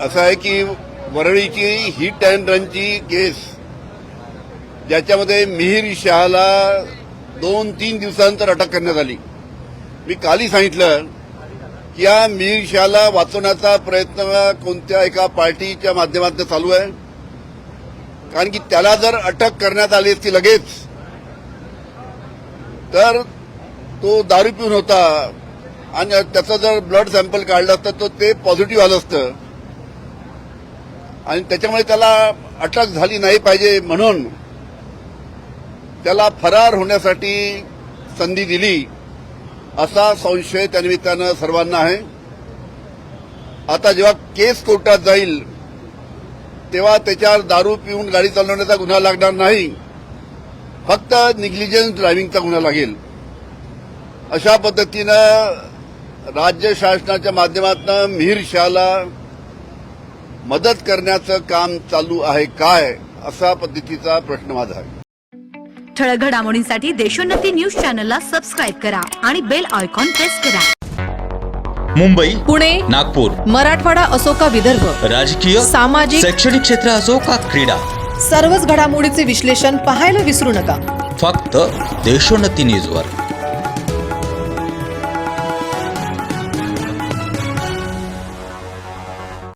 असं आहे की वरळीची हिट अँड रनची केस ज्याच्यामध्ये मिहीर शहाला दोन तीन दिवसानंतर अटक करण्यात आली. मी कालही सांगितलं की या मिहीर शहाला वाचवण्याचा प्रयत्न कोणत्या एका पार्टीच्या माध्यमातून चालू आहे? कारण की त्याला जर अटक करण्यात आली असती लगेच तर तो दारू पिऊन होता आणि त्याचं जर ब्लड सॅम्पल काढलं असतं तर ते पॉझिटिव्ह आलं असतं. आणि त्याच्यामुळे त्याला अटक झाली नाही पाहिजे म्हणून त्याला फरार होण्यासाठी संधी दिली असा संशय त्यानिमित्तानं सर्वांना आहे. आता जेव्हा केस कोर्टात जाईल तेव्हा त्याच्यावर दारू पिऊन गाडी चालवण्याचा गुन्हा लागणार नाही. फक्त निग्लिजन्स ड्रायव्हिंगचा गुन्हा लागेल. अशा पद्धतीनं राज्य शासनाच्या माध्यमातून मिहीर शहाला मदत करण्याचं काम चालू आहे काय असा पद्धतीचा प्रश्न माझा आहे. ठळक घडामोडींसाठी देशोन्नती न्यूज चॅनलला सबस्क्राईब करा आणि बेल आयकॉन प्रेस करा. मुंबई पुणे नागपूर मराठवाडा असो का विदर्भ राजकीय सामाजिक शैक्षणिक क्षेत्र असो का क्रीडा सर्वच घडामोडीचे विश्लेषण पाहायला विसरू नका. फक्त देशोन्नती न्यूजवर.